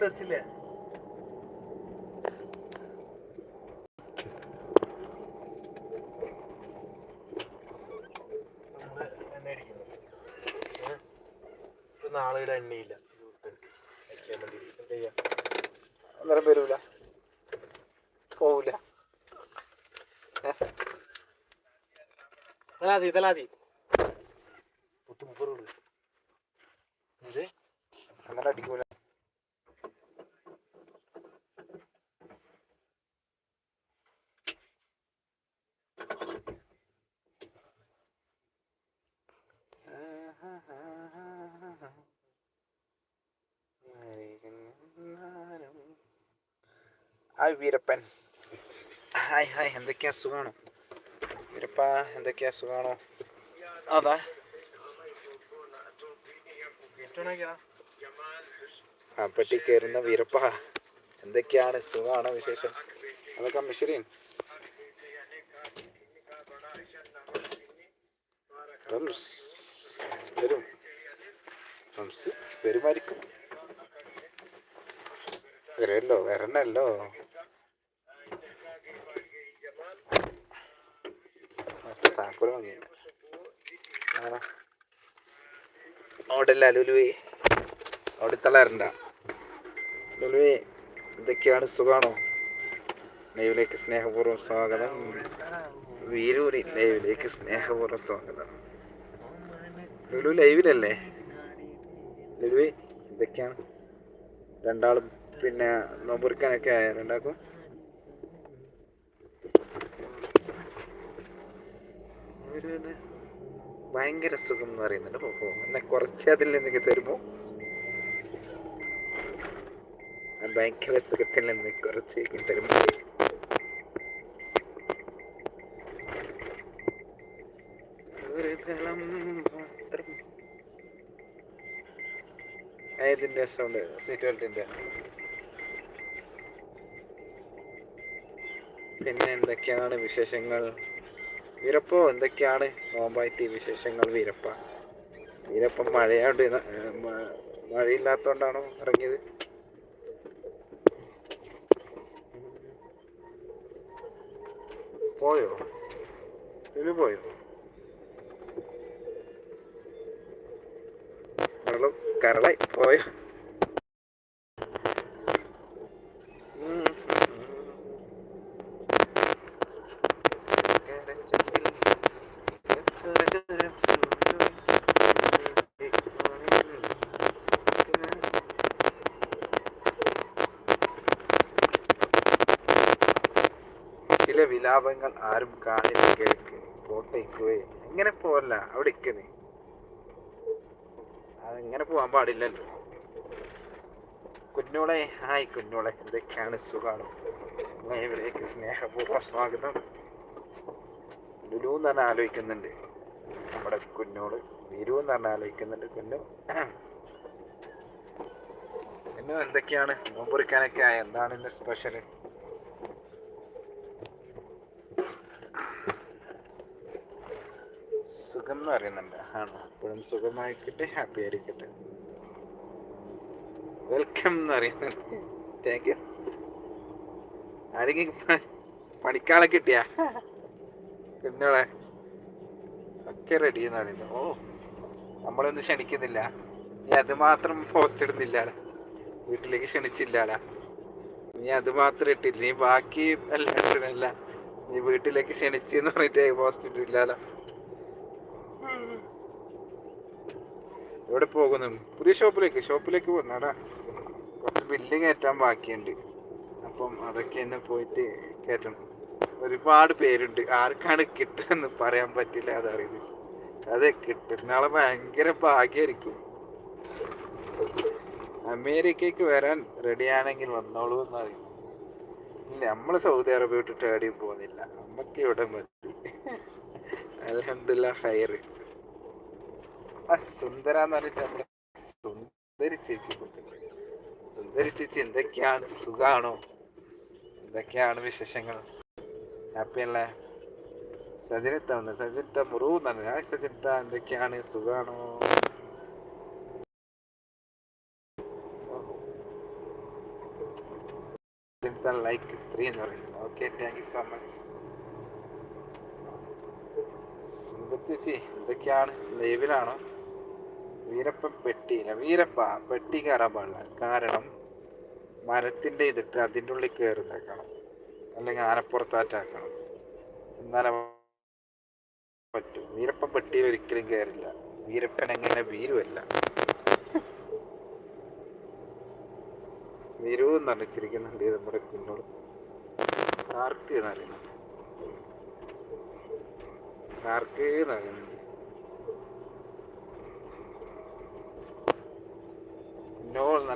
തെറിച്ചില്ലേ? നാളെ ഇവിടെ എണ്ണയില്ല. അടിക്കാൻ വേണ്ടി. എന്താ ചെയ്യാ? അന്നേരം വരൂല. പോവൂല. തലാതി തലാതി പുത്തുമുപ്പറുള്ളൂ ഇത് അങ്ങനെ അടിക്കൂല ഹായ് വീരപ്പൻ ഹായ് ഹായ് എന്തൊക്കെയാ സുഖമാണോ വീരപ്പ എന്തൊക്കെയാ സുഖമാണോ അതാ. ആ പെട്ടി കയറുന്ന വീരപ്പ. എന്തൊക്കെയാണ് സുഖമാണോ വിശേഷം? അതൊക്കെ മിശ്രീൻ. റംസ്. വരും. റംസ് വരുമായിരിക്കും. വരല്ലോ വരണല്ലോ താക്കോൽ വാങ്ങി ആണോ? ഓടല്ല ലുലുവേ അവിടെ തളരണ്ട ലുലുവേ ഇതൊക്കെയാണ് സുഖാണോ ലൈവിലേക്ക് സ്നേഹപൂർവം സ്വാഗതം. വീരൂരി ലൈവിലേക്ക് സ്നേഹപൂർവം സ്വാഗതം. ലുലു ലൈവിലല്ലേ? ലുലുവേ ഇതൊക്കെയാണ് രണ്ടാളും പിന്നെ നോമ്പുറിക്കാനൊക്കെ ആയ? രണ്ടാക്കും ഒരു ഇത് ഭയങ്കര സുഖം എന്ന് പറയുന്നുണ്ട്. ഓഹോ എന്നാൽ കുറച്ച് അതിൽ നിന്നൊക്കെ തരുമോ? ഭയങ്കര സുഖത്തിൽ നിന്ന് കുറച്ച് തരുമോ? ഒരു തളം മാത്രം. ഏതിന്റെ സൗണ്ട് സീറ്റ് ബെൽറ്റിന്റെ പിന്നെ എന്തൊക്കെയാണ് വിശേഷങ്ങൾ? വീരപ്പോ എന്തൊക്കെയാണ് നോമ്പായിട്ട് വിശേഷങ്ങൾ വീരപ്പ? വീരപ്പ മഴയാണ്ട് മഴയില്ലാത്തോണ്ടാണോ ഇറങ്ങിയത്? പോയോ? ഇനി പോയോ? കരള കരളായി പോയോ? ചില വിലാപങ്ങൾ ആരും കാണില്ല കേൾക്ക് പോട്ടേക്കുവേ എങ്ങനെ പോവല്ല അവിടെ ഇക്കുന്നേ അതെങ്ങനെ പോവാൻ പാടില്ലല്ലോ. കുഞ്ഞോളെ ഹായ് കുഞ്ഞോളെ എന്തൊക്കെയാണ് സുഖാണോ? ലൈവിലേക്ക് സ്നേഹപൂർവം സ്വാഗതം. ലുലു എന്ന് പറഞ്ഞാൽ ആലോചിക്കുന്നുണ്ട്. നമ്മുടെ കുഞ്ഞോൾ വിരു എന്ന് പറഞ്ഞാൽ ആലോചിക്കുന്നുണ്ട് കുഞ്ഞു. കുഞ്ഞു എന്തൊക്കെയാണ്? നോമ്പുറിക്കാനൊക്കെ ആയ? എന്താണ് ഇന്ന് സ്പെഷ്യൽ സുഖം എന്ന് പറയുന്നുണ്ട്. ആണോ? എപ്പോഴും സുഖമായിക്കട്ടെ ഹാപ്പി ആയിരിക്കട്ടെ. വെൽക്കം എന്ന് പറയുന്നുണ്ട്. താങ്ക് യു ആരെങ്കിലും പണിക്കാളെ കിട്ടിയാ? കുഞ്ഞോളെ ഒക്കെ റെഡി എന്ന് പറയുന്നു. ഓ നമ്മളൊന്നും ക്ഷണിക്കുന്നില്ല. നീ അത് മാത്രം പോസ്റ്റ് ഇടുന്നില്ല വീട്ടിലേക്ക് ക്ഷണിച്ചില്ല നീ അത് മാത്രം ഇട്ടില്ല. നീ ബാക്കി എല്ലാം ഇട്ടില്ല നീ വീട്ടിലേക്ക് ക്ഷണിച്ചെന്ന് പറഞ്ഞിട്ട് പോസ്റ്റ് ഇട്ടില്ലല്ലോ എവിടെ പോകുന്നു? പുതിയ ഷോപ്പിലേക്ക് ഷോപ്പിലേക്ക് പോകുന്നടാ. കുറച്ച് ബില്ല് കയറ്റാൻ ബാക്കിയുണ്ട്. അപ്പം അതൊക്കെ ഇന്ന് പോയിട്ട് കയറ്റണം. ഒരുപാട് പേരുണ്ട്. ആർക്കാണ് കിട്ടുമെന്ന് പറയാൻ പറ്റില്ല അതറിയത് അതെ കിട്ടുന്ന ആളെ ഭയങ്കര ഭാഗ്യമായിരിക്കും അമേരിക്കക്ക് വരാൻ റെഡിയാണെങ്കിൽ വന്നോളൂ എന്നറിയുന്നു ഇല്ല നമ്മൾ സൗദി അറേബ്യ വിട്ടിട്ട് എവിടെയും പോകുന്നില്ല. നമ്മക്ക് ഇവിടെ മതി. അലഹമില്ല ഹയറ് ആ സുന്ദര എന്ന് പറഞ്ഞിട്ട് നമ്മുടെ സുന്ദരി ചേച്ചി സുന്ദരി ചേച്ചി എന്തൊക്കെയാണ്? സുഖാണോ? എന്തൊക്കെയാണ് വിശേഷങ്ങൾ? ഹാപ്പി അല്ലേ? സജിനിത്ത വന്ന് സജിത്ത മുറു എന്നാണ് ആ സജിനിത്ത എന്തൊക്കെയാണ്? സുഖാണോ? ലൈക്ക് ത്രീ എന്ന് പറയുന്നത് okay thank you so much ചേച്ചി എന്തൊക്കെയാണ്? ലൈവിലാണോ? വീരപ്പ പെട്ടിയില്ല വീരപ്പ പെട്ടി കയറാൻ പാടില്ല. കാരണം മരത്തിന്റെ ഇതിട്ട് അതിന്റെ ഉള്ളിൽ കയറുന്നേക്കണം അല്ലെങ്കിൽ ആനപ്പുറത്താറ്റാക്കണം. എന്നാലേ പറ്റും. വീരപ്പ പെട്ടിയിൽ ഒരിക്കലും കയറില്ല. വീരപ്പൻ എങ്ങനെ വീരുമല്ല വീരു നമ്മുടെ കുഞ്ഞോട് കാർക്ക് എന്ന് അറിയുന്നുണ്ട് കാർക്ക് എന്ന് അറിയുന്നുണ്ട്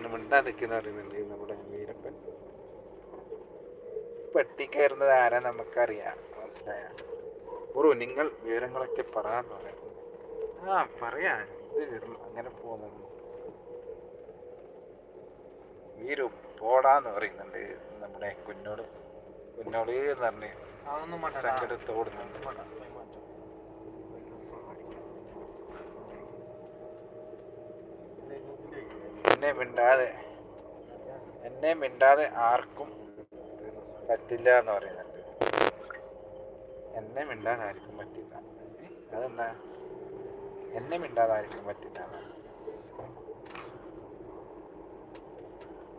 മിണ്ടാനിക്കുന്ന എന്നാണ് അറിയുന്നുണ്ട് നമ്മുടെ വീരപ്പൻ. പെട്ടിക്കയറുന്നത് ആരാ നമുക്കറിയാം. മനസ്സിലായ? നിങ്ങൾ വിവരങ്ങളൊക്കെ പറയാന്ന് പറയാം ആ പറയാ. ഇത് വരും അങ്ങനെ പോകുന്നുണ്ട്. വീരു പോടാന്ന് പറയുന്നുണ്ട് നമ്മുടെ കുഞ്ഞോട് കുഞ്ഞോട് എന്ന് പറഞ്ഞ് സങ്കടത്തോടുന്നുണ്ട്. എന്നെ മിണ്ടാതെ എന്നെ മിണ്ടാതെ ആർക്കും പറ്റില്ല എന്ന് പറയുന്നുണ്ട്. എന്നെ മിണ്ടാതെ ആർക്കും പറ്റില്ല? അതെന്താ? എന്നെ മിണ്ടാതെ ആർക്കും പറ്റില്ല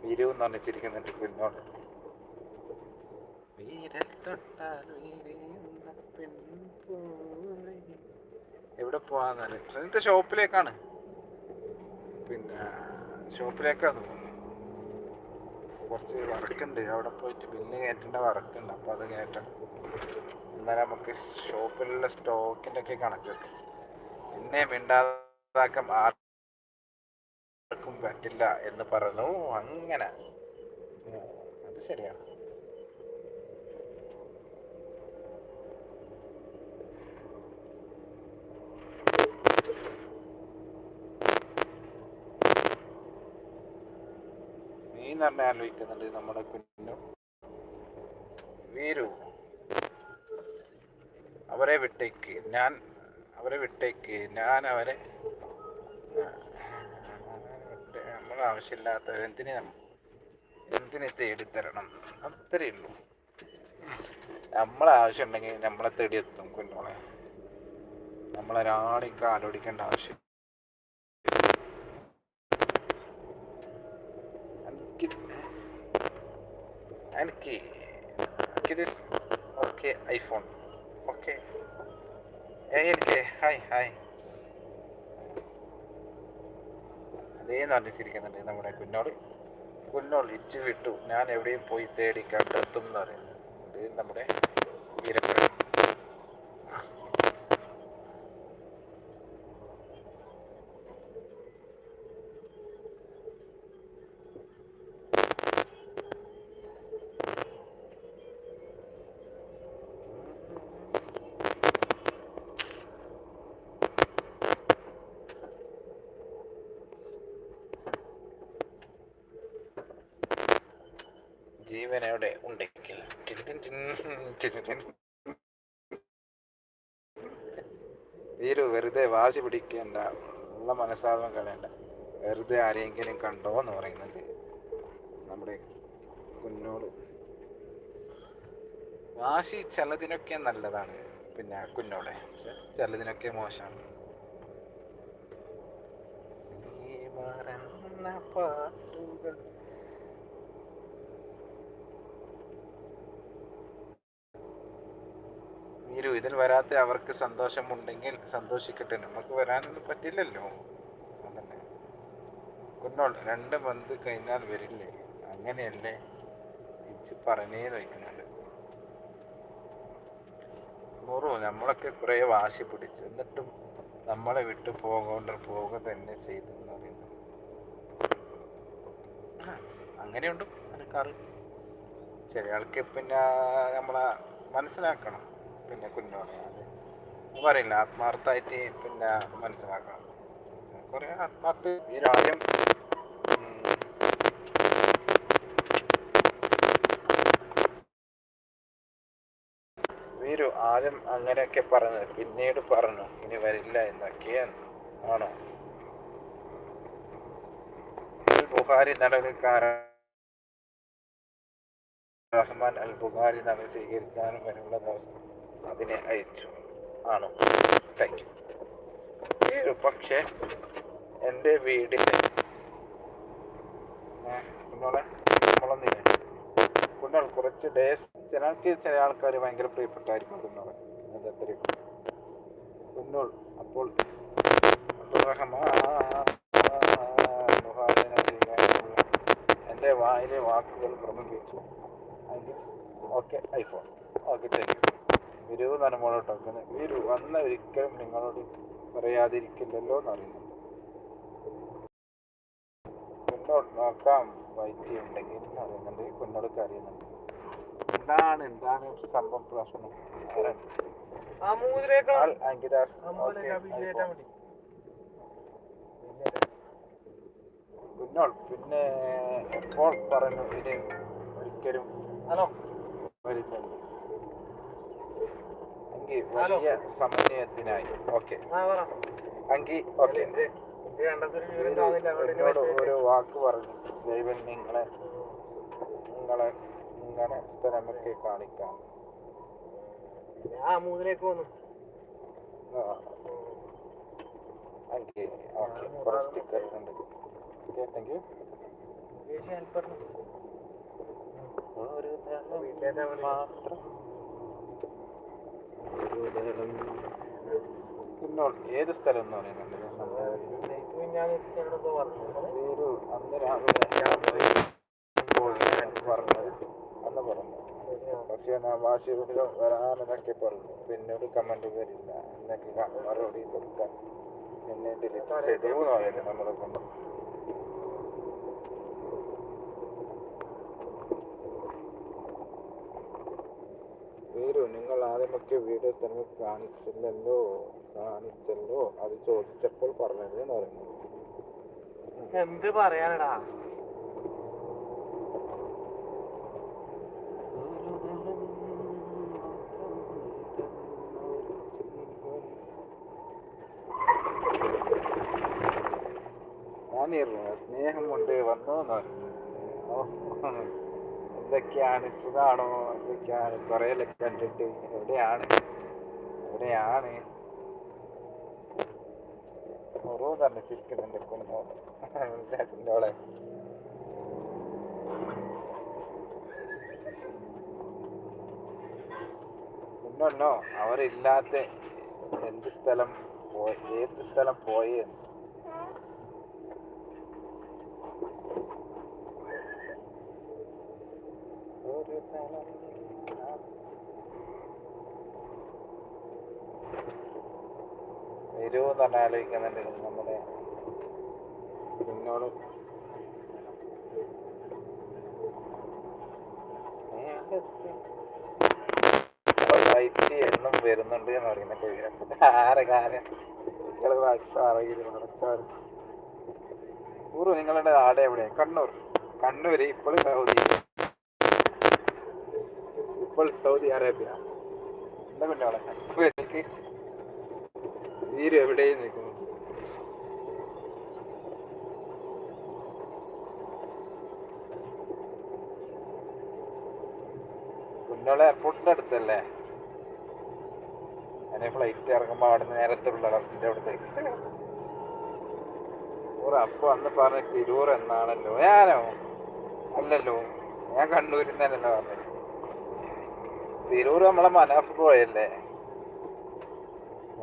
വീരവും വീരു പിന്നോട് വീരൽ തൊട്ടാൽ എവിടെ ഷോപ്പിലേക്കാണ് പിന്നെ ഷോപ്പിലേക്കാണ് അത് കുറച്ച് വർക്കുണ്ട്. അവിടെ പോയിട്ട് ബില്ല് കയറ്റേണ്ട വർക്കുണ്ട്. അപ്പോൾ അത് കയറ്റണം. എന്നാലും നമുക്ക് ഷോപ്പിലുള്ള സ്റ്റോക്കിന്റെ ഒക്കെ കണക്ക് കിട്ടും. പിന്നെ മിണ്ടാതാക്കം ആർക്കും പറ്റില്ല എന്ന് പറഞ്ഞു. അങ്ങനെ. അത് ശരിയാണ്. നീ തന്നെ ആലോചിക്കുന്നുണ്ട് നമ്മുടെ കുഞ്ഞു വീരു അവരെ വിട്ടേക്ക്. ഞാൻ അവരെ വിട്ടേക്ക്. ഞാൻ അവരെ നമ്മൾ ആവശ്യമില്ലാത്തവരെന്തിനെ എന്തിനെ തേടിത്തരണം? അത് ഇത്രയേ ഉള്ളൂ. നമ്മളെ ആവശ്യം ഉണ്ടെങ്കിൽ നമ്മളെ തേടി എത്തും കുഞ്ഞോളെ നമ്മളൊരാളെയും കാലോടിക്കേണ്ട ആവശ്യം എനിക്ക് എനിക്കിത് ഓക്കെ ഐഫോൺ ഓക്കെ എനിക്ക് ഹായ് ഹായ് അതേ നടിച്ചിരിക്കുന്നുണ്ട് നമ്മുടെ കുഞ്ഞോട് കുഞ്ഞോൾ ഇറ്റ് വിട്ടു. ഞാൻ എവിടെയും പോയി തേടി കണ്ടെത്തും എന്ന് പറയുന്നത്. നമ്മുടെ വീരപ്പൻ. ഉണ്ടെങ്കിൽ ടിൻ ടിൻ ടിൻ. വീരു വെറുതെ വാശി പിടിക്കേണ്ട നല്ല മനസ്സാധനം കളയണ്ട. വെറുതെ ആരെങ്കിലും കണ്ടോ എന്ന് പറയുന്നുണ്ട് നമ്മുടെ കുഞ്ഞോട്. വാശി ചിലതിനൊക്കെ നല്ലതാണ് പിന്നെ കുഞ്ഞോടെ. പക്ഷെ ചിലതിനൊക്കെ മോശമാണ്. നീ മറന്ന പാട്ടുകൾ ഇതിൽ വരാത്ത അവർക്ക് സന്തോഷമുണ്ടെങ്കിൽ സന്തോഷിക്കട്ടെ. നമുക്ക് വരാനൊന്നും പറ്റില്ലല്ലോ. അതന്നെ. കുന്നോൾ രണ്ട് മന്ത് കഴിഞ്ഞാൽ വരില്ലേ? അങ്ങനെയല്ലേ? ഇച്ച് പറഞ്ഞേ വയ്ക്കുന്നുണ്ട് നൂറു നമ്മളൊക്കെ കുറേ വാശി പിടിച്ച്. എന്നിട്ടും നമ്മളെ വിട്ടു പോകൊണ്ട് പോവുക തന്നെ ചെയ്തു എന്ന് പറയുന്നത്. അങ്ങനെയുണ്ട്. ആൾക്കാർ ചില ആൾക്ക് പിന്നെ നമ്മളെ മനസ്സിലാക്കണം. പിന്നെ കുഞ്ഞോളെ പറയില്ല. ആത്മാർത്ഥമായിട്ട് പിന്നെ മനസ്സിലാക്കണം. കുറേ ആത്മാർത്ഥ ഈ ആദ്യം ആദ്യം അങ്ങനെയൊക്കെ പറഞ്ഞത് പിന്നീട് പറഞ്ഞു. ഇനി വരില്ല എന്നൊക്കെയാണ് ആണോ? ബുഹാരി നടപടിക്കാരൻ റഹ്മാൻ അൽ ബുഹാരി നടപടി സ്വീകരിക്കാനും വരെയുള്ള ദിവസം അതിനെ അയച്ചു. ആണോ? താങ്ക് യു ഈ ഒരു പക്ഷേ എന്റെ വീടിന്റെ നമ്മളെ കുഞ്ഞോൾ കുറച്ച് ഡേസ് ചിലർക്ക് ചില ആൾക്കാർ ഭയങ്കര പ്രിയപ്പെട്ടായിരിക്കും കുഞ്ഞോളെ. അത് അത്രയും. കുഞ്ഞോൾ അപ്പോൾ എന്റെ വായിലെ വാക്കുകൾ പ്രബന്ധിച്ചു okay iPhone okay thank you വിരു നനമോളോട്ട് വെക്കുന്നത് വിരു വന്ന ഒരിക്കലും നിങ്ങളോട് പറയാതിരിക്കില്ലല്ലോ എന്നറിയുന്നുണ്ട് മുന്നോട്ട് നോക്കാം. വൈദ്യ ഉണ്ടെങ്കിൽ അറിയുന്നുണ്ട് കുന്നോടൊക്കെ അറിയുന്നുണ്ട്. എന്താണ് എന്താണ് സംഭവം പ്രശ്നം. കുഞ്ഞോൾ പിന്നെ എപ്പോൾ പറഞ്ഞു ഇനി ഒരിക്കലും ഹലോ. വരില്ല. അങ്കി. വലിയ സമന്വയത്തിനായി. ഓക്കെ. അങ്കി ഓക്കെ. എന്നോട് ഒരു വാക്ക് പറഞ്ഞു. ദൈവം നിങ്ങളെ നിങ്ങളെ നിങ്ങളെ സ്ഥലമൊക്കെ കാണിക്കാം മൂന്നിലേക്ക് വന്നു. അങ്കി ഓക്കെ. കുറച്ച് സ്റ്റിക്കർ ഉണ്ട്. ഓക്കെ താങ്ക് യു ഒരു മാത്രം ഒരു ഏത് സ്ഥലം എന്ന് പറയുന്നുണ്ട്. ഒരു അന്ന് രാവിലെ പറഞ്ഞത് അന്ന് പറഞ്ഞു പക്ഷേ ഞാൻ വാശിയോട് വരാനെന്നൊക്കെ പറഞ്ഞു. പിന്നെ ഒരു കമന്റ് വരില്ല. എന്നൊക്കെ മറുപടി കൊടുക്കാൻ. എന്നെ ഡിലീറ്റ് ചെയ്തു എന്ന് പറയുന്നത് നമ്മളെ കൊണ്ട് വീരു നിങ്ങൾ ആദ്യമൊക്കെ വീഡിയോ തന്നെ കാണിച്ചില്ലല്ലോ കാണിച്ചല്ലോ. അത് ചോദിച്ചപ്പോൾ പറഞ്ഞത് എന്ന് പറയുന്നു. എന്ത് പറയാനടാ? സ്നേഹം കൊണ്ട് വന്നു എന്ന് പറഞ്ഞു എന്തൊക്കെയാണ്? സുഖാണോ? എന്തൊക്കെയാണ്? കുറേലൊക്കെ കണ്ടിട്ട് എവിടെയാണ്? എവിടെയാണ്? ഓരോ തന്നെ ചിരിക്കുന്നുണ്ട് കുഞ്ഞോളെ. കുഞ്ഞോ അവരില്ലാത്ത എന്ത് സ്ഥലം പോയി? ഏത് സ്ഥലം പോയി എന്ന് ഒരു തലം പറഞ്ഞ ആലോചിക്കുന്നുണ്ട് നമ്മുടെ നിന്നോട് വൈറ്റ് എന്നും വരുന്നുണ്ട് എന്ന് പറയുന്ന വിവരം ആരെ കാര്യം? പൂർവം നിങ്ങളുടെ ആടെ എവിടെയാണ് കണ്ണൂർ. കണ്ണൂര് ഇപ്പോൾ സൗദി. ഇപ്പോൾ സൗദി അറേബ്യ. എന്താ കുഞ്ഞോളെ എനിക്ക് വീര് എവിടെ നിൽക്കുന്നു. പിന്നോളെ എയർപോർട്ടിന്റെ അടുത്തല്ലേ? ഞാൻ ഫ്ലൈറ്റ് ഇറങ്ങുമ്പോ അവിടെ നിന്ന് നേരത്തെ ഇതിന്റെ അവിടത്തേക്ക് അപ്പൊ അന്ന് പറഞ്ഞ തിരൂർ എന്നാണല്ലോ? ഞാനോ? അല്ലല്ലോ. ഞാൻ കണ്ണൂരിൽ നിന്നല്ലോ പറഞ്ഞത്. തിരൂർ നമ്മളെ മനാഫ് പോയല്ലേ?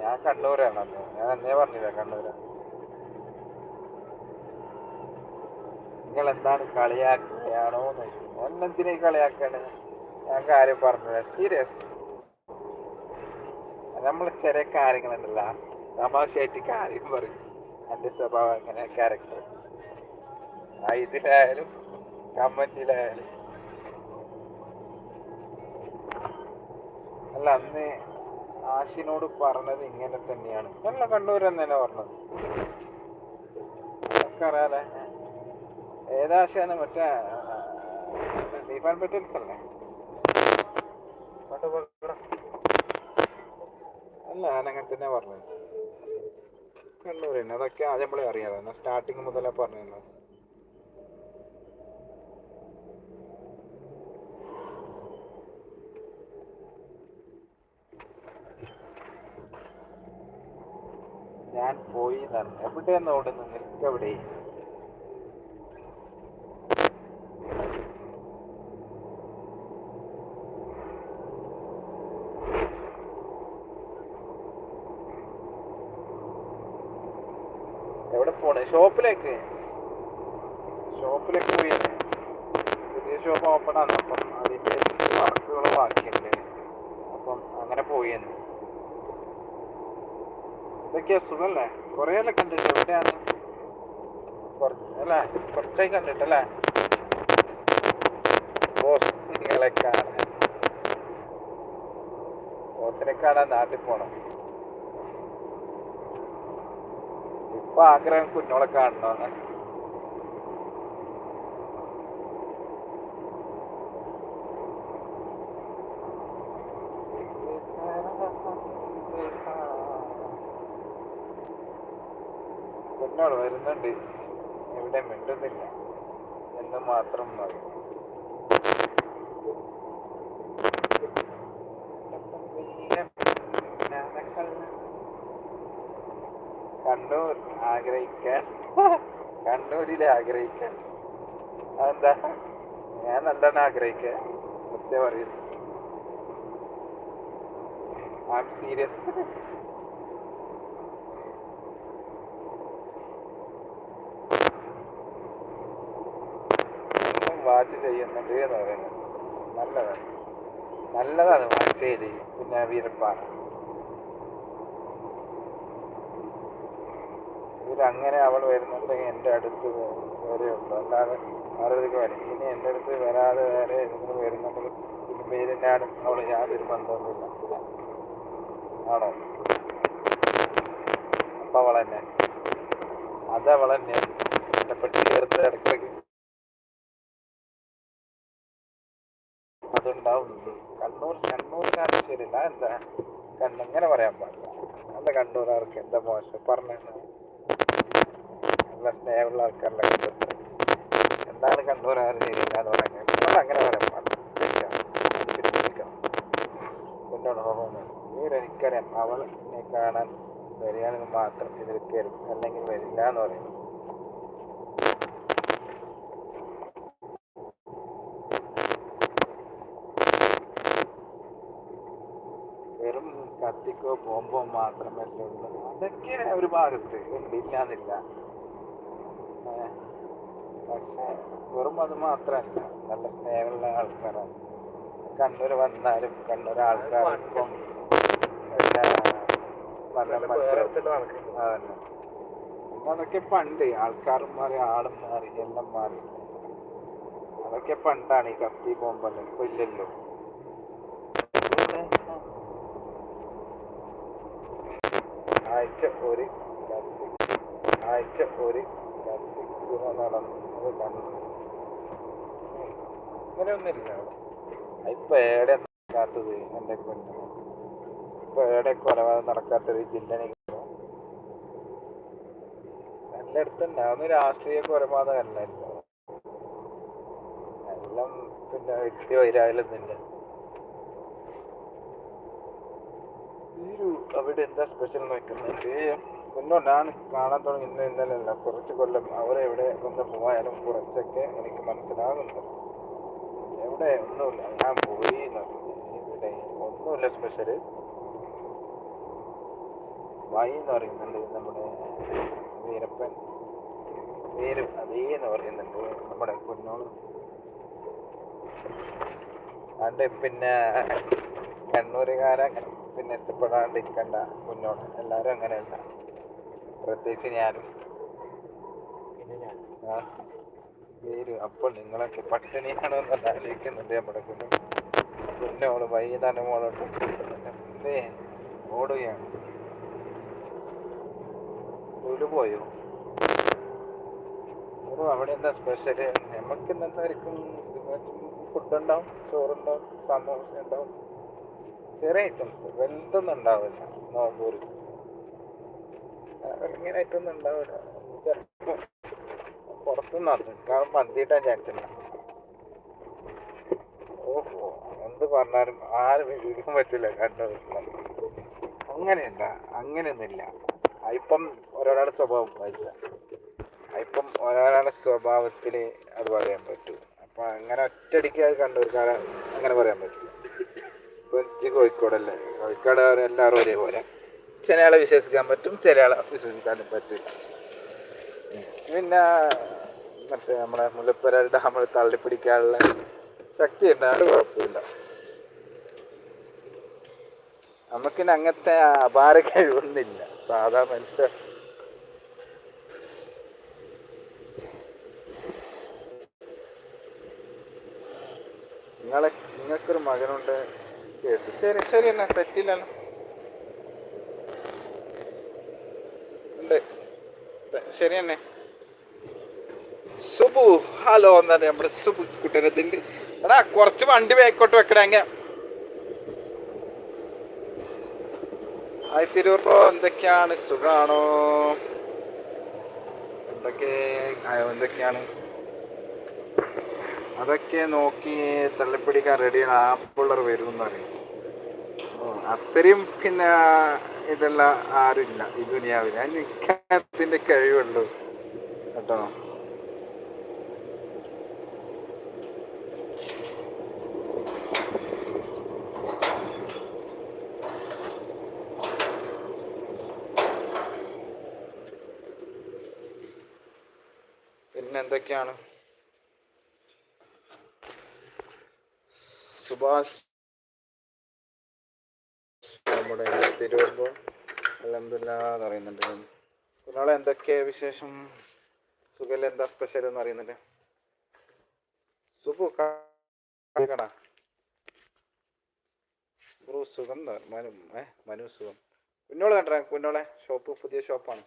ഞാൻ കണ്ണൂരാണല്ലോ ഞാൻ അന്നേ പറഞ്ഞില്ല കണ്ണൂരാണ് നിങ്ങൾ എന്താണ് കളിയാക്കുകയാണോ എന്ന് കളിയാക്കാണ്? ഞാൻ കാര്യം പറഞ്ഞത്. സീരിയസ് നമ്മൾ ചെറിയ കാര്യങ്ങളുണ്ടല്ല. തമാശയായിട്ട് കാര്യം പറയും. എന്റെ സ്വഭാവം എങ്ങനെ ക്യാരക്ടർ ആ ഇതിലായാലും കമന്റിലായാലും. അല്ല അന്ന് ആഷിനോട് പറഞ്ഞത് ഇങ്ങനെ തന്നെയാണ്. നല്ല കണ്ണൂരെന്ന് തന്നെ പറഞ്ഞത്. അറിയാലേ ഏതാശാണ് മറ്റേ ദീപാൻ പറ്റൽസ് അല്ലേ. അല്ല ഞാനങ്ങനെ തന്നെ പറഞ്ഞത്. കണ്ണൂർ തന്നെ. അതൊക്കെ ആദ്യം നമ്മളെ അറിയാതെ സ്റ്റാർട്ടിങ് മുതലേ പറഞ്ഞല്ലോ ഞാൻ പോയി തന്നെ എവിടെയെന്ന് ഓടുന്നു നിൽക്കവിടെ എവിടെ? പോണേ? ഷോപ്പിലേക്ക്? ഷോപ്പിലേക്ക് പോയി. പുതിയ ഷോപ്പ് ഓപ്പൺ ആണ്. അപ്പം അതിന്റെ വർക്കുകൾ ബാക്കിയുണ്ട്. അപ്പം അങ്ങനെ പോയെന്ന് ഇതൊക്കെയാ സുഖല്ലേ കുറേ കണ്ടിട്ട് എവിടെയാണ്? അല്ലേ കുറച്ചായി കണ്ടിട്ടല്ലേ? ബോസ് കാണാൻ ബോസിനെ കാണാൻ നാട്ടിൽ പോണം. ഇപ്പൊ ആഗ്രഹം കുഞ്ഞോളെ കാണണമെന്ന് കുഞ്ഞോൾ വരുന്നുണ്ട്. ഇവിടെ മിണ്ടുന്നില്ല. എന്ന് മാത്രം മതി കണ്ണൂർ ആഗ്രഹിക്കാൻ. കണ്ണൂരിൽ ആഗ്രഹിക്കാൻ. അതെന്താ? ഞാൻ നല്ലോണം ആഗ്രഹിക്കാൻ സത്യം പറയുന്നു. ഐ എം സീരിയസ് വാച്ച് ചെയ്യുന്നുണ്ട് എന്ന് പറയുന്നത്. നല്ലതാണ്. നല്ലതാണ് വാച്ച് ചെയ്ത് പിന്നെ വീരപ്പാണ് അങ്ങനെ അവൾ വരുന്നുണ്ടെങ്കിൽ എന്റെ അടുത്ത് വരെ ഉള്ളൂ. അല്ലാതെ ആരോടൊക്കെ വരും ഇനി എന്റെ അടുത്ത് വരാതെ വേറെ ഏതെങ്കിലും വരുന്നുണ്ടെങ്കിൽ പിന്നെ പേരിനാടും അവൾ യാതൊരു ബന്ധമൊന്നുമില്ല ആണോ? അപ്പം അവൾ തന്നെ അത് അവൾ തന്നെ ഇഷ്ടപ്പെട്ട് ചേർത്ത് ഇടയ്ക്കിടയ്ക്ക് അതുണ്ടാവും കണ്ണൂർ കണ്ണൂർക്കാർക്ക് ശരിയല്ല. എന്താ? കണ്ണിങ്ങനെ പറയാൻ പാടില്ല. നല്ല കണ്ണൂരാർക്ക് എന്താ മോശം പറഞ്ഞു നല്ല സ്നേഹമുള്ള ആൾക്കാരുടെ കണ്ണൂർ എന്താണ് കണ്ണൂരാർ ശരിയില്ല എന്ന് പറയാൻ അങ്ങനെ പറയാൻ പാടില്ല. എനിക്കറിയാം അവൾ എന്നെ കാണാൻ വരികയാണെങ്കിൽ മാത്രം ഇതിൽ കയറും അല്ലെങ്കിൽ വരില്ല എന്ന് പറയുന്നു. വെറും കത്തിക്കോ ബോംബോ മാത്രമല്ല ഉള്ളൂ. അതൊക്കെ ഒരു ഭാഗത്ത് ഇല്ലാന്നില്ല. പക്ഷെ വെറും അത് മാത്രമല്ല നല്ല സ്നേഹമുള്ള ആൾക്കാരാണ്. കണ്ണൂർ വന്നാലും കണ്ണൂർ ആൾക്കാർക്കും പിന്നെ നല്ല മത്സരം. അതന്നെ. പിന്നെ അതൊക്കെ പണ്ട് ആൾക്കാരും മാറി ആളും മാറി എല്ലാം മാറി. അതൊക്കെ പണ്ടാണ് ഈ കത്തി ബോംബെല്ലാം ഇപ്പൊ ഇല്ലല്ലോ. ഒരു കത്തിക്കുറ നടന്നത് കണ്ടു ഇപ്പൊ ഏടെ നടക്കാത്തത്? എന്റെ കുഞ്ഞു ഇപ്പൊ ഏടെ കൊലപാതകം നടക്കാത്തൊരു ജില്ല എല്ലായിടത്തും അതൊന്നും രാഷ്ട്രീയ കൊലപാതകമല്ല. ഇപ്പൊ. എല്ലാം പിന്നെ വ്യക്തി വൈരാഗ്യമൊന്നുമില്ല ഒരു അവിടെ എന്താ സ്പെഷ്യൽ നോക്കുന്നത് മുന്നോ ഞാൻ കാണാൻ തുടങ്ങി ഇന്ന് ഇന്നലെ അല്ല കുറച്ച് കൊല്ലം അവരെ എവിടെ ഒന്ന് പോയാലും കുറച്ചൊക്കെ എനിക്ക് മനസ്സിലാകുന്നു എവിടെ ഒന്നുമില്ല ഞാൻ പോയി ഇവിടെ ഒന്നുമില്ല സ്പെഷ്യൽ വൈ എന്ന് പറയുന്നുണ്ട് നമ്മുടെ വീരപ്പൻ. വീര അതേ എന്ന് പറയുന്നുണ്ട് നമ്മുടെ കുഞ്ഞോൾ അണ്ട് പിന്നെ കണ്ണൂരുകാരെ പിന്നെ ഇഷ്ടപ്പെടാണ്ടിരിക്കണ്ട. മുന്നോട്ട്. എല്ലാവരും അങ്ങനെയല്ല. പ്രത്യേകിച്ച് ഞാനും. പിന്നെ ആ. പേര്. അപ്പോൾ നിങ്ങളൊക്കെ പട്ടിണിയാണോ എന്ന് ആലോചിക്കുന്നുണ്ട് നമ്മുടെ കുഞ്ഞു. കുഞ്ഞോൾ വൈകുന്നേരം മോളോട്ട് എന്തേ ഓടുകയാണ്. പോയോ? ഓ അവിടെ എന്താ സ്പെഷ്യൽ നമുക്ക് ഇന്ന് എന്തായിരിക്കും? ഫുഡ് ഉണ്ടാവും ചോറുണ്ടാവും? സമോസ ഉണ്ടാവും ചെറിയ ഐറ്റംസ് വലുതൊന്നും ഉണ്ടാവില്ല. നോമ്പൂരിൽ ഇങ്ങനെ ആയിട്ടൊന്നും ഉണ്ടാവില്ല. ചിലപ്പോ പുറത്തുനിന്ന് നടന്നു കാരണം പന്തിയിട്ടാൻ ചാൻസ് ഇല്ല. ഓഹോ എന്ത് പറഞ്ഞാലും ആരും വിശ്വസിക്കാൻ പറ്റില്ല കണ്ടു അങ്ങനെയല്ല അങ്ങനെയൊന്നുമില്ല. ഇപ്പം ഓരോരാളുടെ സ്വഭാവം വായിച്ച. ഇപ്പം ഓരോരാളുടെ സ്വഭാവത്തിൽ അത് പറയാൻ പറ്റും. അപ്പം അങ്ങനെ ഒറ്റയടിക്ക് അത് കണ്ടവർക്കാരെ അങ്ങനെ പറയാൻ പറ്റില്ല ഇപ്പം ഇജ്ജ് കോഴിക്കോടല്ലേ? കോഴിക്കോട് എല്ലാവരും ഒരേപോലെ. ചില ആളെ വിശ്വസിക്കാൻ പറ്റും ചില ആളെ വിശ്വസിക്കാനും പറ്റില്ല പിന്നെ മറ്റേ നമ്മളെ മുല്ലപ്പുര ഡാമിൽ തള്ളിപ്പിടിക്കാനുള്ള ശക്തി ഉണ്ടായത് കുഴപ്പമില്ല. നമുക്കിന് അങ്ങനത്തെ അപാര കഴിവൊന്നുമില്ല. സാധാ മനുഷ്യർ നിങ്ങളെ നിങ്ങൾക്കൊരു മകനുണ്ട്. ശരി ശരി എന്നാ തെറ്റില്ലല്ലോ. ഉണ്ട്. ശരി തന്നെ സുബു ഹലോ എന്നാണ് നമ്മുടെ സുബു കുട്ടനത്തിന്റെ എടാ കുറച്ച് വണ്ടി വേക്കോട്ട് വെക്കടാ അങ്ങനെ ഇരുപത് രൂപ എന്തൊക്കെയാണ്? സുഖാണോ? എന്തൊക്കെ എന്തൊക്കെയാണ്? അതൊക്കെ നോക്കി തള്ളിപ്പിടിക്കാൻ റെഡിയാണ് ആപ്പിള്ളർ വരും എന്നറിയും അത്രയും പിന്നെ ഇതുള്ള ആരുമില്ല. ഈ ദുനിയാവിൽ അതിന്റെ കഴിവുള്ളൂ കേട്ടോ? പിന്നെ സുഭാഷ്. നമ്മുടെ തിരുവനന്തപുരം അലഹമില്ല എന്ന് അറിയുന്നുണ്ട് ഒരാളെ എന്തൊക്കെ വിശേഷം? സുഖല്ല എന്താ സ്പെഷ്യൽ എന്ന് അറിയുന്നുണ്ട് സുബു കട ബ്രൂ സുഖം മനു ഏ മനു സുഖം. കുഞ്ഞോളെ കണ്ട? കുഞ്ഞോളെ ഷോപ്പ് പുതിയ ഷോപ്പാണ്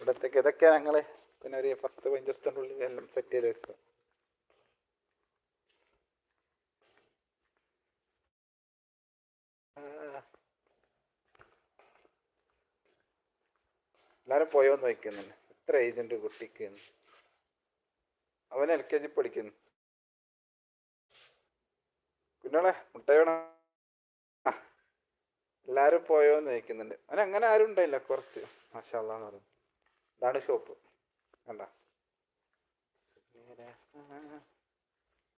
ഇവിടത്തേക്ക് ഇതൊക്കെ ഞങ്ങൾ പിന്നെ ഒരു പത്ത് പതിനഞ്ച് ദിവസത്തിന്റെ ഉള്ളിൽ എല്ലാം സെറ്റ് ചെയ്ത് വെച്ചു എല്ലാവരും പോയോ വയ്ക്കുന്നുണ്ട് എത്ര ഏജന്റ് കുട്ടിക്ക്? അവൻ എൽ കെ ജി പഠിക്കുന്നു. കുഞ്ഞോളെ മുട്ട പോയോ എല്ലാവരും പോയോന്ന് ചോദിക്കുന്നുണ്ട്. അവൻ അങ്ങനെ ആരും ഉണ്ടായില്ല കുറച്ച്. മഷാല്ലാന്ന് പറഞ്ഞു. ഇതാണ് ഷോപ്പ് കണ്ട